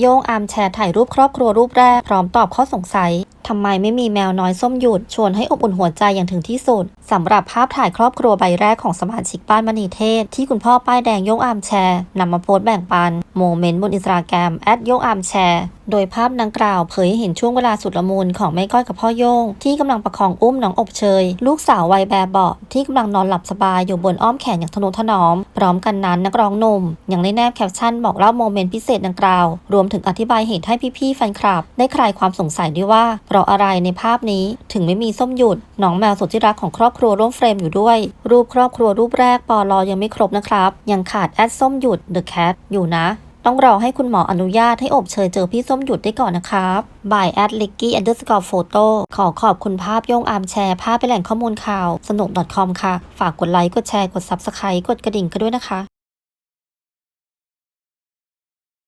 โยงอามแชร์ถ่ายรูปครอบครัวรูปแรก พร้อมตอบข้อสงสัยทำไมไม่มีแมวน้อยส้มหยุดชวนให้อบอุ่นหัวใจอย่างถึงที่สุดสำหรับภาพถ่ายครอบครัวใบแรกของสมาชิกบ้านมณีเทศ ที่คุณพ่อป้ายแดงโยงอามแชร์นำมาโพสต์แบ่งปันโมเมนต์บนอินสตาแกรมแอดโยงอามแชร์โดยภาพดังกล่าวเผยให้เห็นช่วงเวลาสุดละมุนของแม่ก้อยกับพ่อโยง ที่กำลังประคองอุ้มน้องอบเชย ลูกสาววัยแบบเบาะที่กำลังนอนหลับสบายอยู่บนอ้อมแขนอย่างทนุถนอม พร้อมกันนั้นนักร้องหนุ่มยังได้แนบแคปชั่นบอกเล่าโมเมนต์พิเศษดังกล่าว รวมถึงอธิบายเหตุให้พี่ๆแฟนคลับ ได้คลายความสงสัยด้วยว่าเพราะอะไรในภาพนี้ถึงไม่มีส้มหยุดน้องแมวสุดที่รักของครอบครัวร่วมเฟรมอยู่ด้วย รูปครอบครัวรูปแรกปอลอยังไม่ครบนะครับ ยังขาดแอดส้มหยุด The Cat อยู่นะต้องรอให้คุณหมออนุญาตให้อบเชยเจอพี่ส้มหยุดได้ก่อนนะครับ by at licky underscore photo ขอขอบคุณภาพโยงอาร์มแชร์ ภาพเป็นแหล่งข้อมูลข่าว สนุก .com ค่ะ ฝากกดไลค์ กดแชร์ กด subscribe กดกระดิ่งกันด้วยนะคะ